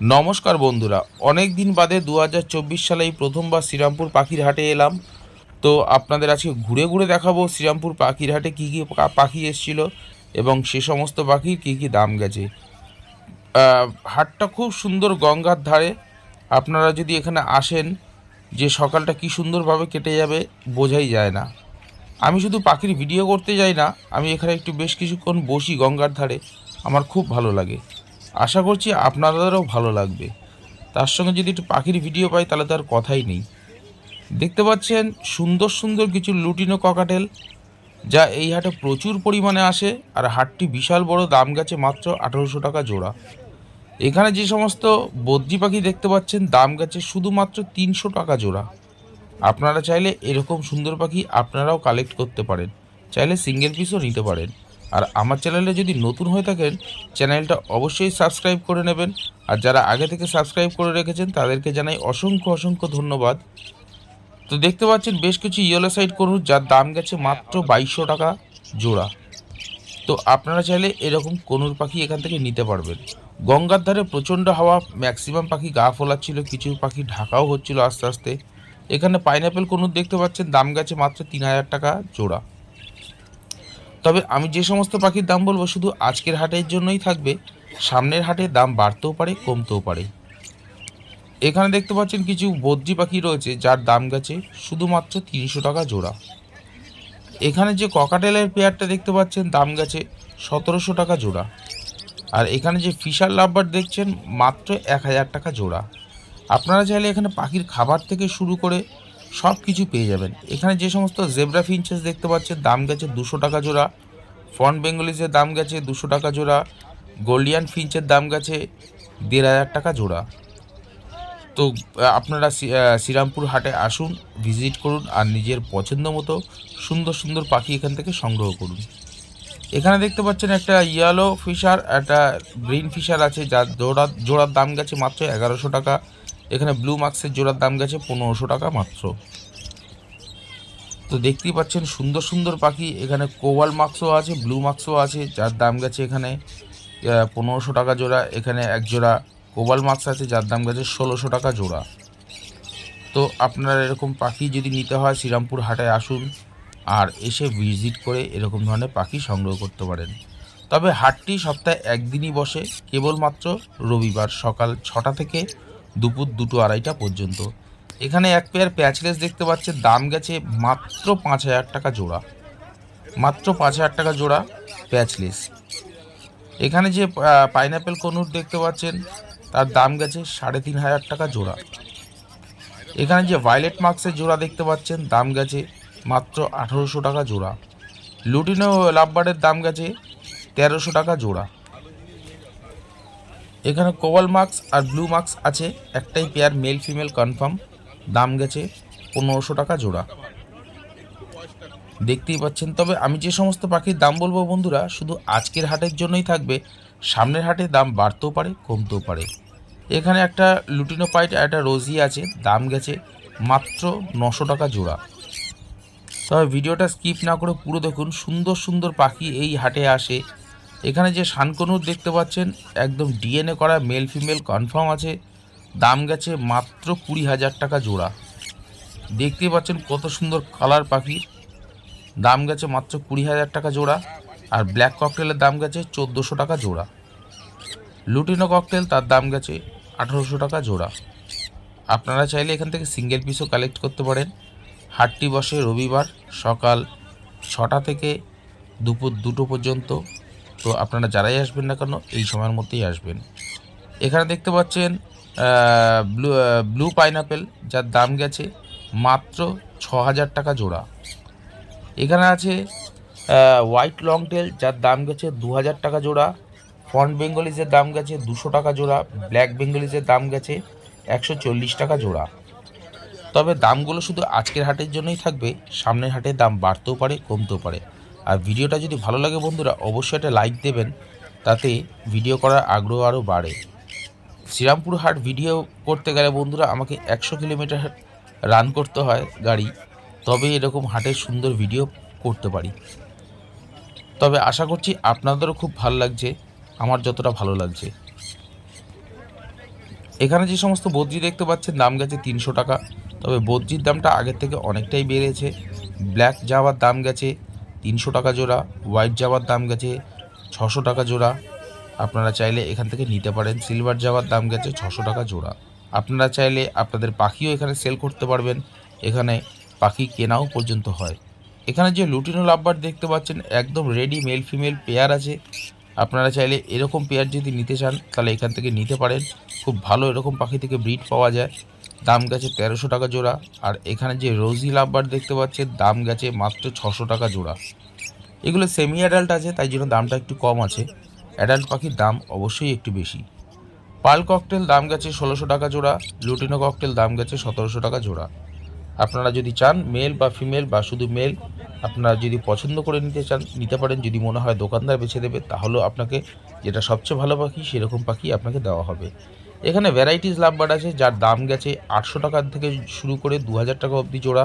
নমস্কার বন্ধুরা অনেক দিন বাদে দু হাজার চব্বিশ সালে এই প্রথমবার শ্রীরামপুর পাখির হাটে এলাম। তো আপনাদের আজকে ঘুরে ঘুরে দেখাবো শ্রীরামপুর পাখির হাটে কী কী পাখি এসেছিল এবং সে সমস্ত পাখির কী কী দাম গেছে। হাটটা খুব সুন্দর গঙ্গার ধারে। আপনারা যদি এখানে আসেন, যে সকালটা কি সুন্দরভাবে কেটে যাবে বোঝাই যায় না। আমি শুধু পাখির ভিডিও করতে যাই না, আমি এখানে একটু বেশ কিছুক্ষণ বসি গঙ্গার ধারে, আমার খুব ভালো লাগে। আশা করছি আপনাদেরও ভালো লাগবে। তার সঙ্গে যদি একটু পাখির ভিডিও পাই, তাহলে তার কথাই নেই। দেখতে পাচ্ছেন সুন্দর সুন্দর কিছু লুটিনো ককাটেল, যা এই হাটে প্রচুর পরিমাণে আসে আর হাটটি বিশাল বড় দাম গেছে মাত্র আঠেরোশো টাকা জোড়া। এখানে যে সমস্ত বদ্রি পাখি দেখতে পাচ্ছেন, দাম গেছে শুধুমাত্র তিনশো টাকা জোড়া। আপনারা চাইলে এরকম সুন্দর পাখি আপনারাও কালেক্ট করতে পারেন, চাইলে সিঙ্গেল পিসও নিতে পারেন। আর আমার চ্যানেলে যদি নতুন হয়ে থাকেন, চ্যানেলটা অবশ্যই সাবস্ক্রাইব করে নেবেন। আর যারা আগে থেকে সাবস্ক্রাইব করে রেখেছেন, তাদেরকে জানাই অসংখ্য অসংখ্য ধন্যবাদ। তো দেখতে পাচ্ছেন বেশ কিছু ইয়েলো সাইড করুন, যার দাম গেছে মাত্র বাইশশো টাকা জোড়া। তো আপনারা চাইলে এরকম কনুর পাখি এখান থেকে নিতে পারবেন। গঙ্গার ধারে প্রচণ্ড হাওয়া, ম্যাক্সিমাম পাখি গা ফোলাচ্ছিল, কিছু পাখি ঢাকাও হচ্ছিল আস্তে আস্তে। এখানে পাইনাপেল কনুর দেখতে পাচ্ছেন, দাম গেছে মাত্র তিন হাজার টাকা জোড়া। তবে আমি যে সমস্ত পাখির দাম বলব, শুধু আজকের হাটের জন্যই থাকবে। সামনের হাটে দাম বাড়তেও পারে, কমতেও পারে। এখানে দেখতে পাচ্ছেন কিছু বদ্রি পাখি রয়েছে, যার দাম গেছে শুধুমাত্র তিনশো টাকা জোড়া। এখানে যে ককাটেলের পেয়ারটা দেখতে পাচ্ছেন, দাম গেছে সতেরোশো টাকা জোড়া। আর এখানে যে ফিশার লাভবার দেখছেন, মাত্র এক হাজার টাকা জোড়া। আপনারা চাইলে এখানে পাখির খাবার থেকে শুরু করে সব কিছু পেয়ে যাবেন। এখানে যে সমস্ত জেব্রা ফিঞ্চেস দেখতে পাচ্ছেন, দাম গেছে দুশো টাকা জোড়া। ফন্ট বেঙ্গলিজের দাম গেছে দুশো টাকা জোড়া। গোল্ডিয়ান ফিঞ্চের দাম গেছে দেড় হাজার টাকা জোড়া। তো আপনারা শ্রীরামপুর হাটে আসুন ভিজিট করুন আর নিজের পছন্দ মতো সুন্দর সুন্দর পাখি এখান থেকে সংগ্রহ করুন। এখানে দেখতে পাচ্ছেন একটা ইয়েলো ফিশার একটা গ্রিন ফিশার আছে, যার জোড়া, জোড়ার দাম গেছে মাত্র এগারোশো টাকা। এখানে ব্লু মার্কসের জোড়ার দাম গেছে পনেরোশো টাকা মাত্র। তো দেখতেই পাচ্ছেন সুন্দর সুন্দর পাখি, এখানে কোবাল মার্কসও আছে ব্লু মার্কসও আছে, যার দাম গেছে এখানে পনেরোশো টাকা জোড়া, এখানে এক জোড়া কোবাল মার্কস আছে, যার দাম গেছে ষোলোশো টাকা জোড়া। তো আপনারা এরকম পাখি যদি নিতে হয় শ্রীরামপুর হাটে আসুন আর এসে ভিজিট করে এরকম ধরনের পাখি সংগ্রহ করতে পারেন। তবে হাটটি সপ্তাহে একদিনই বসে, কেবলমাত্র রবিবার সকাল ছটা থেকে দুপুর দুটো আড়াইটা পর্যন্ত। এখানে এক পেয়ার প্যাচলেস দেখতে পাচ্ছেন। দাম গেছে মাত্র পাঁচ হাজার টাকা জোড়া। মাত্র পাঁচ হাজার টাকা জোড়া প্যাচলেস। এখানে যে পাইনাপেল কনুর দেখতে পাচ্ছেন, তার দাম গেছে সাড়ে তিন হাজার টাকা জোড়া। এখানে যে ভায়োলেট মার্কসের জোড়া দেখতে পাচ্ছেন, দাম গেছে মাত্র আঠেরোশো টাকা জোড়া। লুটিনো লাভবার্ডের দাম গেছে তেরোশো টাকা জোড়া। এখানে কোবাল মার্কস আর ব্লু মার্কস আছে। একটাই পেয়ার মেল ফিমেল কনফার্ম দাম গেছে পনেরোশো টাকা জোড়া। দেখতেই পাচ্ছেন। তবে আমি যে সমস্ত পাখির দাম বলব বন্ধুরা, শুধু আজকের হাটের জন্যই থাকবে। সামনের হাটে দাম বাড়তেও পারে, কমতেও পারে। এখানে একটা লুটিনো পাইট আর একটা রোজি আছে। দাম গেছে মাত্র নশো টাকা জোড়া। তবে ভিডিওটা স্কিপ না করে পুরো দেখুন। সুন্দর সুন্দর পাখি এই হাটে আসে। এখানে যে শানকনুর দেখতে পাচ্ছেন, একদম ডিএনএ করা মেল ফিমেল কনফার্ম আছে। দাম গেছে মাত্র কুড়ি হাজার টাকা জোড়া। দেখতেই পাচ্ছেন কত সুন্দর কালার পাখি দাম গেছে মাত্র কুড়ি হাজার টাকা জোড়া আর ব্ল্যাক ককটেলের দাম গেছে চোদ্দোশো টাকা জোড়া। লুটিনো ককটেল তার দাম গেছে আঠারোশো টাকা জোড়া। আপনারা চাইলে এখান থেকে সিঙ্গেল পিসও কালেক্ট করতে পারেন। হাটটি বসে রবিবার সকাল ছটা থেকে দুপুর দুটো পর্যন্ত। তো আপনারা যারাই আসবেন না কেন, এই সময়ের মধ্যেই আসবেন। এখানে দেখতে পাচ্ছেন ব্লু ব্লু পাইনাপেল যার দাম গেছে মাত্র ছ হাজার টাকা জোড়া। এখানে আছে হোয়াইট লং টেল যার দাম গেছে দু হাজার টাকা জোড়া। ফন্ট বেঙ্গলিজের দাম গেছে দুশো টাকা জোড়া। ব্ল্যাক বেঙ্গলিজের দাম গেছে একশো চল্লিশ টাকা জোড়া। তবে দামগুলো শুধু আজকের হাটের জন্যই থাকবে, সামনের হাটে দাম বাড়তেও পারে, কমতেও পারে। আর ভিডিওটা যদি ভালো লাগে বন্ধুরা, অবশ্যই একটা লাইক দেবেন, তাতে ভিডিও করার আগ্রহ আরও বাড়ে। শ্রীরামপুর হাট ভিডিও করতে গেলে বন্ধুরা, আমাকে একশো কিলোমিটার রান করতে হয় গাড়ি, তবে এরকম হাটের সুন্দর ভিডিও করতে পারি। তবে আশা করছি আপনাদেরও খুব ভালো লাগছে, আমার যতটা ভালো লাগছে। এখানে যে সমস্ত বদ্রি দেখতে পাচ্ছেন, দাম গেছে তিনশো টাকা, তবে বদ্রির দামটা আগের থেকে অনেকটাই বেড়েছে। ব্ল্যাক জাবার দাম গেছে তিনশো টাকা জোড়া হোয়াইট জাবার দাম গেছে ছশো টাকা জোড়া। আপনারা চাইলে এখান থেকে নিতে পারেন সিলভার জাবার দাম গেছে ছশো টাকা জোড়া। আপনারা চাইলে আপনাদের পাখিও এখানে সেল করতে পারবেন, এখানে পাখি কেনাও পর্যন্ত হয়। এখানে যে লুটিনো লাভবার দেখতে পাচ্ছেন, একদম রেডি মেল ফিমেল পেয়ার আছে। আপনারা চাইলে এরকম পেয়ার যদি নিতে চান, তাহলে এখান থেকে নিতে পারেন। খুব ভালো এরকম পাখি থেকে ব্রিড পাওয়া যায়। দাম গেছে তেরোশো টাকা জোড়া, আর এখানে যে রোজি লাভবার দেখতে পাচ্ছেন দাম গেছে মাত্র ছশো টাকা জোড়া। এগুলো সেমি অ্যাডাল্ট আছে, তাই জন্য দামটা একটু কম আছে। অ্যাডাল্ট পাখির দাম অবশ্যই একটু বেশি। পাল ককটেল দাম গেছে ষোলোশো টাকা জোড়া, লুটিনো ককটেল দাম গেছে সতেরোশো টাকা জোড়া। আপনারা যদি চান মেল বা ফিমেল বা শুধু মেল আপনারা যদি পছন্দ করে নিতে চান, নিতে পারেন, যদি মনে হয় দোকানদার বেছে দেবে, তাহলেও আপনাকে যেটা সবচেয়ে ভালো পাখি, সেরকম পাখি আপনাকে দেওয়া হবে। এখানে ভ্যারাইটিস লাভবার্ড আছে, যার দাম গেছে আটশো টাকা থেকে শুরু করে দু হাজার টাকা অবধি জোড়া।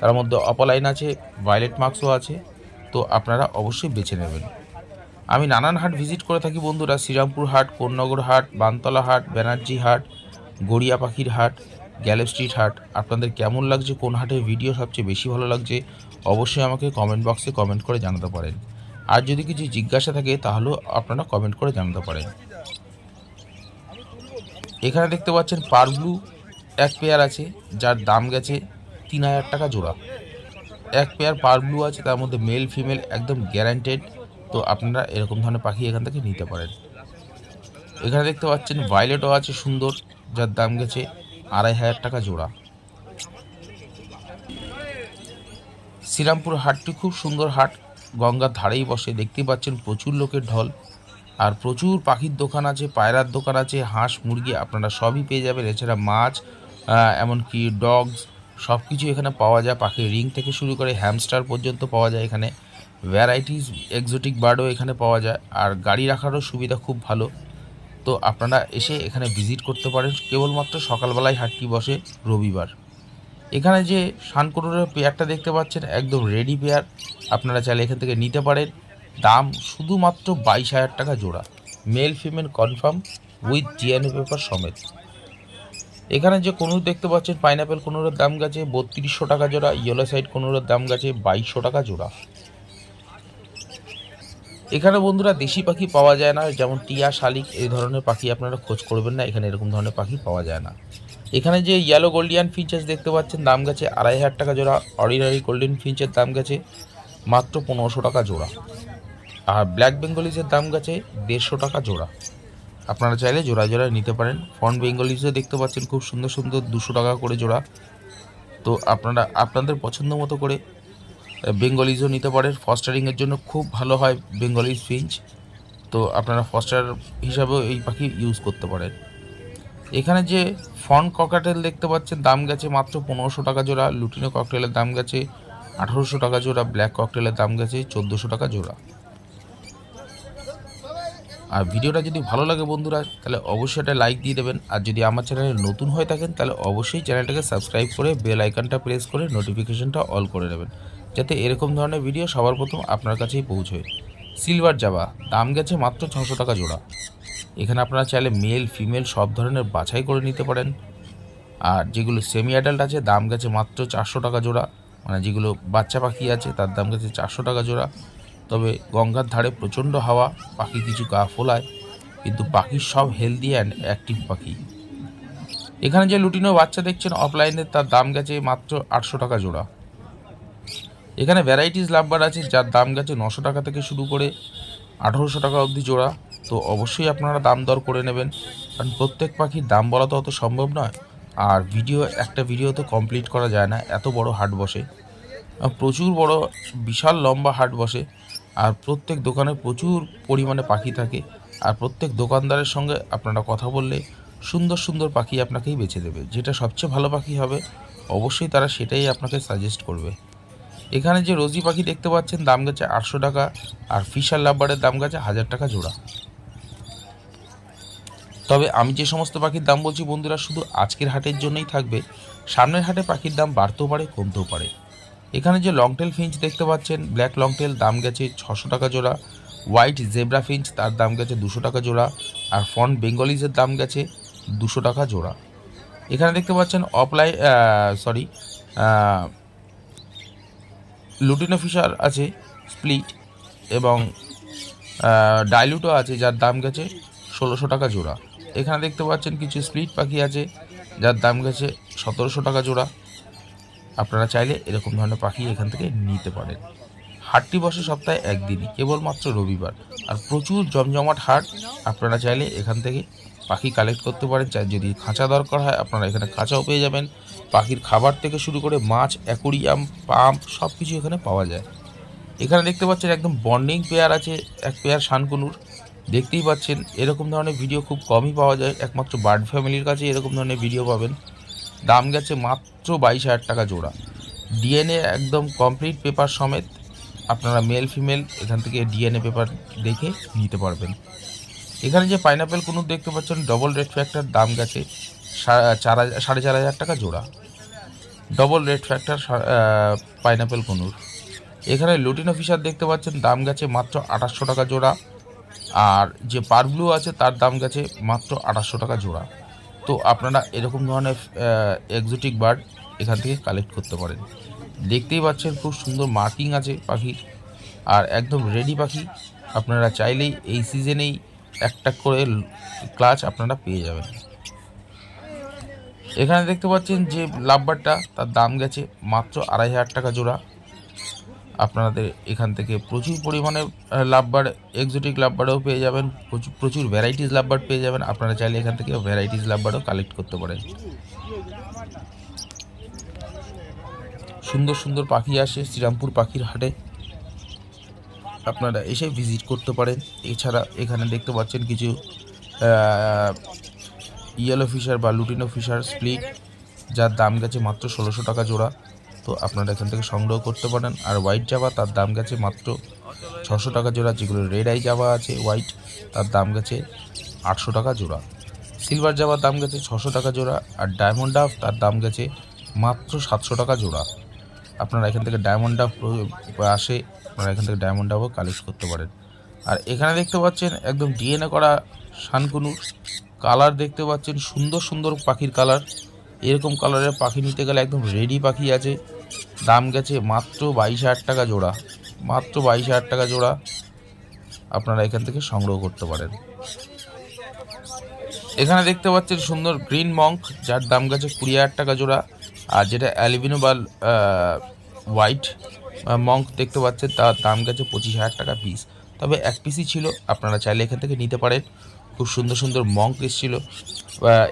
তার মধ্যে অপলাইন আছে ভায়োলেট মার্কসও আছে, তো আপনারা অবশ্যই বেছে নেবেন। আমি নানান হাট ভিজিট করে থাকি বন্ধুরা, শ্রীরামপুর হাট, কোন্নগর হাট, বানতলা হাট, ব্যানার্জি হাট, গড়িয়া পাখির হাট গ্যালেপ স্ট্রিট হাট, আপনাদের কেমন লাগছে, কোন হাটের ভিডিও সবচেয়ে বেশি ভালো লাগছে, অবশ্যই আমাকে কমেন্ট বক্সে কমেন্ট করে জানাতে পারেন। আর যদি কিছু জিজ্ঞাসা থাকে, তাহলেও আপনারা কমেন্ট করে জানাতে পারেন। এখানে দেখতে পাচ্ছেন পার ব্লু এক পেয়ার আছে, যার দাম গেছে তিন হাজার টাকা জোড়া। এক পেয়ার পার ব্লু আছে, তার মধ্যে মেল ফিমেল একদম গ্যারান্টেড তো আপনারা এরকম ধরনের পাখি এখান থেকে নিতে পারেন। এখানে দেখতে পাচ্ছেন ভায়োলেটও আছে সুন্দর, যার দাম গেছে আড়াই হাজার টাকা জোড়া। শ্রীরামপুর হাটটি খুব সুন্দর হাট, গঙ্গার ধারেই বসে। দেখতেই পাচ্ছেন প্রচুর লোকের ঢল। আর প্রচুর পাখির দোকান আছে, পায়রার দোকান আছে, হাঁস, মুরগি আপনারা সবই পেয়ে যাবেন। এছাড়া মাছ এমনকি ডগস সব কিছু এখানে পাওয়া যায়। পাখির রিং থেকে শুরু করে হ্যামস্টার পর্যন্ত পাওয়া যায় এখানে। ভ্যারাইটিস, এক্সোটিক বার্ডও এখানে পাওয়া যায়। আর গাড়ি রাখারও সুবিধা খুব ভালো। তো আপনারা এসে এখানে ভিজিট করতে পারেন। কেবলমাত্র সকালবেলায় হাটটি বসে রবিবার। এখানে যে শানকোটরের পেয়ারটা দেখতে পাচ্ছেন, একদম রেডি পেয়ার। আপনারা চাইলে এখান থেকে নিতে পারেন। দাম শুধুমাত্র বাইশ হাজার টাকা জোড়া। Male, female confirm with DNA paper সমেত। এখানে যে কোনুর দেখতে পাচ্ছেন, পাইনাপেল কোনুরের দাম গেছে বত্রিশশো টাকা জোড়া, ইয়েলো সাইড কোনুরের দাম গেছে বাইশশো টাকা জোড়া। এখানে বন্ধুরা দেশি পাখি পাওয়া যায় না, যেমন টিয়া, শালিক, এই ধরনের পাখি আপনারা খোঁজ করবেন না, এখানে এরকম ধরনের পাখি পাওয়া যায় না। এখানে যে ইয়েলো গোল্ডিয়ান ফিঞ্চেস দেখতে পাচ্ছেন, দাম গেছে আড়াই হাজার টাকা জোড়া অর্ডিনারি গোল্ডেন ফিঞ্চের দাম গেছে মাত্র পনেরোশো টাকা জোড়া। আর ব্ল্যাক বেঙ্গলিজের দাম গেছে দেড়শো টাকা জোড়া। আপনারা চাইলে জোড়া জোড়া নিতে পারেন। ফন বেঙ্গলিজও দেখতে পাচ্ছেন খুব সুন্দর সুন্দর দুশো টাকা করে জোড়া। তো আপনারা, আপনাদের পছন্দ মতো করে বেঙ্গলিজও নিতে পারেন। ফস্টারিংয়ের জন্য খুব ভালো হয় বেঙ্গলিজ ফিঞ্চ তো আপনারা ফস্টার হিসাবেও এই পাখি ইউজ করতে পারেন। এখানে যে ফন ককাটেল দেখতে পাচ্ছেন, দাম গেছে মাত্র পনেরোশো টাকা জোড়া। লুটিনো ককটেলের দাম গেছে আঠারোশো টাকা জোড়া। ব্ল্যাক ককটেলের দাম গেছে চোদ্দোশো টাকা জোড়া। আর ভিডিওটা যদি ভালো লাগে বন্ধুরা, তাহলে অবশ্যই একটা লাইক দিয়ে দেবেন। আর যদি আমার চ্যানেলে নতুন হয়ে থাকেন, তাহলে অবশ্যই চ্যানেলটাকে সাবস্ক্রাইব করে বেল আইকনটা প্রেস করে নোটিফিকেশনটা অল করে দেবেন যাতে এরকম ধরনের ভিডিও সবার প্রথম আপনার কাছেই পৌঁছয়। সিলভার জাবা, দাম গেছে মাত্র ছশো টাকা জোড়া। এখানে আপনারা চাইলে মেল ফিমেল সব ধরনের বাছাই করে নিতে পারেন। আর যেগুলো সেমি অ্যাডাল্ট আছে, দাম গেছে মাত্র চারশো টাকা জোড়া। মানে যেগুলো বাচ্চা পাখি আছে, তার দাম গেছে চারশো টাকা জোড়া। তবে গঙ্গার ধারে প্রচণ্ড হাওয়া, পাখি কিছু গা ফোলায়, কিন্তু পাখি সব হেলদি অ্যান্ড অ্যাক্টিভ পাখি। এখানে যে লুটিনো বাচ্চা দেখছেন অফলাইনে তার দাম গেছে মাত্র আটশো টাকা জোড়া। এখানে ভ্যারাইটিস লাভবার আছে, যার দাম গেছে নশো টাকা থেকে শুরু করে আঠারোশো টাকা অবধি জোড়া। তো অবশ্যই আপনারা দাম দর করে নেবেন, কারণ প্রত্যেক পাখির দাম বলা তো অত সম্ভব নয়। আর ভিডিও একটা ভিডিও তো কমপ্লিট করা যায় না, এত বড় হাট বসে। প্রচুর বড়, বিশাল লম্বা হাট বসে। আর প্রত্যেক দোকানে প্রচুর পরিমাণে পাখি থাকে। আর প্রত্যেক দোকানদারের সঙ্গে আপনারা কথা বললে সুন্দর সুন্দর পাখি আপনাকেই বেছে দেবে। যেটা সবচেয়ে ভালো পাখি হবে, অবশ্যই তারা সেটাই আপনাকে সাজেস্ট করবে। এখানে যে রোজি পাখি দেখতে পাচ্ছেন, দাম গেছে আটশো টাকা আর ফিশার লাভবারের দাম গেছে হাজার টাকা জোড়া। তবে আমি যে সমস্ত পাখির দাম বলছি বন্ধুরা, শুধু আজকের হাটের জন্যই থাকবে। সামনের হাটে পাখির দাম বাড়তেও পারে, কমতেও পারে। এখানে যে লংটেল ফিঞ্চ দেখতে পাচ্ছেন ব্ল্যাক লংটেল দাম গেছে ছশো টাকা জোড়া হোয়াইট জেব্রা ফিঞ্চ তার দাম গেছে দুশো টাকা জোড়া, আর ফন বেঙ্গলিজের দাম গেছে দুশো টাকা জোড়া। এখানে দেখতে পাচ্ছেন অফলাইন সরি লুটিনো ফিশার আছে স্প্লিট এবং ডাইলুটও আছে, যার দাম গেছে ষোলোশো টাকা জোড়া। এখানে দেখতে পাচ্ছেন কিছু স্প্লিট পাখি আছে, যার দাম গেছে সতেরোশো টাকা জোড়া। আপনারা চাইলে এরকম ধরনের পাখি এখান থেকে নিতে পারেন। হাটটি বসে সপ্তাহে একদিনই, কেবলমাত্র রবিবার। আর প্রচুর জমজমাট হাট, আপনারা চাইলে এখান থেকে পাখি কালেক্ট করতে পারেন। চাই যদি খাঁচা দরকার হয়, আপনারা এখানে খাঁচাও পেয়ে যাবেন। পাখির খাবার থেকে শুরু করে মাছ, অ্যাকোরিয়াম পাম্প সব কিছু এখানে পাওয়া যায়। এখানে দেখতে পাচ্ছেন একদম বন্ডিং পেয়ার আছে, এক পেয়ার শানকুনুর। দেখতেই পাচ্ছেন, এরকম ধরনের ভিডিও খুব কমই পাওয়া যায়। একমাত্র বার্ড ফ্যামিলির কাছে এরকম ধরনের ভিডিও পাবেন। দাম গেছে মাত্র বাইশ হাজার টাকা জোড়া। ডিএনএ একদম কমপ্লিট পেপার সমেত আপনারা মেল ফিমেল এখান থেকে ডিএনএ পেপার দেখে নিতে পারবেন। এখানে যে পাইনাপেল কুনুর দেখতে পাচ্ছেন ডবল রেড ফ্যাক্টর দাম গেছে সাড়ে চার হাজার টাকা জোড়া। Double red factor pineapple conure. এখানে লুটিনো ফিশার দেখতে পাচ্ছেন, দাম গেছে মাত্র আঠাশশো টাকা জোড়া। আর যে পারব্লু আছে, তার দাম গেছে মাত্র আঠাশশো টাকা জোড়া। তো আপনারা এরকম ধরনের এক্সোটিক বার্ড এখান থেকে কালেক্ট করতে পারেন। দেখতেই পাচ্ছেন খুব সুন্দর মার্কিং আছে পাখির। আর একদম রেডি পাখি। আপনারা চাইলেই এই সিজনেই একটা করে ক্লাচ আপনারা পেয়ে যাবেন। এখানে দেখতে পাচ্ছেন যে লাভবারটা, তার দাম গেছে মাত্র আড়াই হাজার টাকা জোড়া। আপনাদের এখান থেকে প্রচুর পরিমাণে লাভবার এক্সোটিক লাভবারও পেয়ে যাবেন, প্রচুর প্রচুর ভ্যারাইটিস লাভবার পেয়ে যাবেন। আপনারা চাইলে এখান থেকে ভ্যারাইটিস লাভবারও কালেক্ট করতে পারেন। সুন্দর সুন্দর পাখি আসে, শ্রীরামপুর পাখির হাটে। আপনারা এসে ভিজিট করতে পারেন। এছাড়া এখানে দেখতে পাচ্ছেন কিছু ইয়েলো ফিশার বা লুটিনো ফিশার স্প্লিট যার দাম গেছে মাত্র ষোলোশো টাকা জোড়া। তো আপনারা এখান থেকে সংগ্রহ করতে পারেন। আর হোয়াইট জাবা তার দাম গেছে মাত্র ছশো টাকা জোড়া, যেগুলো রেড আই জাবা আছে হোয়াইট তার দাম গেছে আটশো টাকা জোড়া। সিলভার জাবার দাম গেছে ছশো টাকা জোড়া, আর ডায়মন্ড ডাফ তার দাম গেছে মাত্র সাতশো টাকা জোড়া। আপনারা এখান থেকে ডায়মন্ড ডাফ আসে, আপনারা এখান থেকে ডায়মন্ড ডাফও কালেক্ট করতে পারেন। আর এখানে দেখতে পাচ্ছেন একদম ডিএনএ করা শানকুনুর কালার দেখতে পাচ্ছেন, সুন্দর সুন্দর পাখির কালার। এরকম কালারের পাখি নিতে গেলে একদম রেডি পাখি আছে। দাম গেছে মাত্র বাইশ হাজার টাকা জোড়া। মাত্র বাইশ হাজার টাকা জোড়া। আপনারা এখান থেকে সংগ্রহ করতে পারেন। এখানে দেখতে পাচ্ছেন সুন্দর গ্রিন মঙ্ক, যার দাম গেছে কুড়ি হাজার টাকা জোড়া। আর যেটা অ্যালবিনো বা হোয়াইট মঙ্ক দেখতে পাচ্ছেন, তার দাম গেছে পঁচিশ হাজার টাকা পিস। তবে এক পিসই ছিল, আপনারা চাইলে এখান থেকে নিতে পারেন। খুব সুন্দর সুন্দর মঙ্ক এসেছিল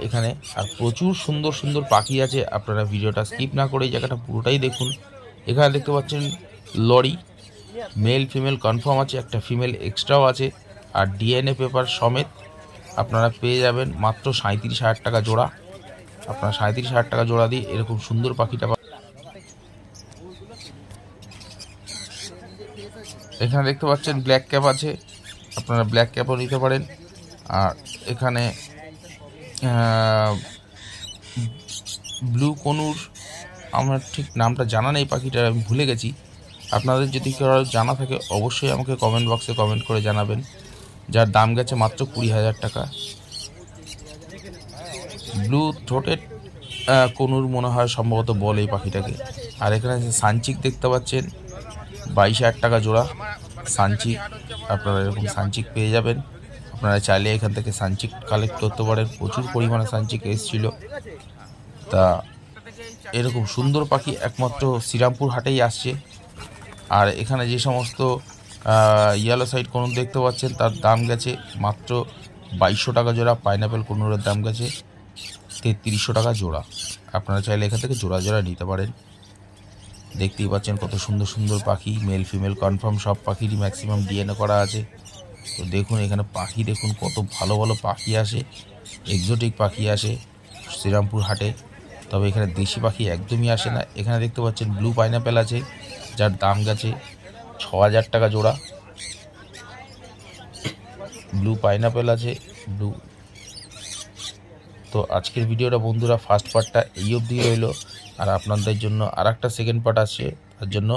এখানে। আর প্রচুর সুন্দর সুন্দর পাখি আছে, আপনারা ভিডিওটা স্কিপ না করে এই জায়গাটা পুরোটাই দেখুন। এখানে দেখতে পাচ্ছেন লরি মেল ফিমেল কনফার্ম আছে, একটা ফিমেল এক্সট্রাও আছে, আর ডিএনএ পেপার সমেত আপনারা পেয়ে যাবেন মাত্র সাঁত্রিশ হাজার টাকা জোড়া। আপনারা সাঁত্রিশ হাজার টাকা জোড়া দিয়ে এরকম সুন্দর পাখিটা এখানে দেখতে পাচ্ছেন ব্ল্যাক ক্যাপ আছে, আপনারা ব্ল্যাক ক্যাপও নিতে পারেন। আর এখানে ব্লু কনুর, আমার ঠিক নামটা জানা নেই পাখিটার, আমি ভুলে গেছি। আপনাদের যদি কেউ জানা থাকে, অবশ্যই আমাকে কমেন্ট বক্সে কমেন্ট করে জানাবেন। যার দাম গেছে মাত্র কুড়ি হাজার টাকা। ব্লু থ্রোটেড কনুর মনে হয় সম্ভবত বলে এই পাখিটাকে। আর এখানে সানচিক দেখতে পাচ্ছেন। বাইশ হাজার টাকা জোড়া সানচিক। আপনারা এরকম সানচিক পেয়ে যাবেন। আপনারা চাইলে এখান থেকে সানচিক কালেক্ট করতে পারেন। প্রচুর পরিমাণে সানচিক এসেছিল। তা এরকম সুন্দর পাখি একমাত্র শ্রীরামপুর হাটেই আসছে। আর এখানে যে সমস্ত ইয়েলো সাইড কোন দেখতে পাচ্ছেন, তার দাম গেছে মাত্র বাইশশো টাকা জোড়া পাইনাপেল কোনোরের দাম গেছে তেত্রিশশো টাকা জোড়া। আপনারা চাইলে এখান থেকে জোড়া জোড়া নিতে পারেন। দেখতেই পাচ্ছেন কত সুন্দর সুন্দর পাখি মেল ফিমেল কনফার্ম সব পাখিরই ম্যাক্সিমাম ডিএনএ করা আছে। তো দেখুন এখানে পাখি, দেখুন কত ভালো ভালো পাখি আসে। এক্সোটিক পাখি আসে শ্রীরামপুর হাটে। তবে এখানে দেশি পাখি একদমই আসে না। এখানে দেখতে পাচ্ছেন ব্লু পাইনাপেল আছে, যার দাম গেছে ছ হাজার টাকা জোড়া। ব্লু পাইনাপেল আছে ব্লু তো আজকের ভিডিওটা বন্ধুরা ফার্স্ট পার্টটা এই অবধি রইল। আর আপনাদের জন্য আর একটা সেকেন্ড পার্ট আসছে, তার জন্য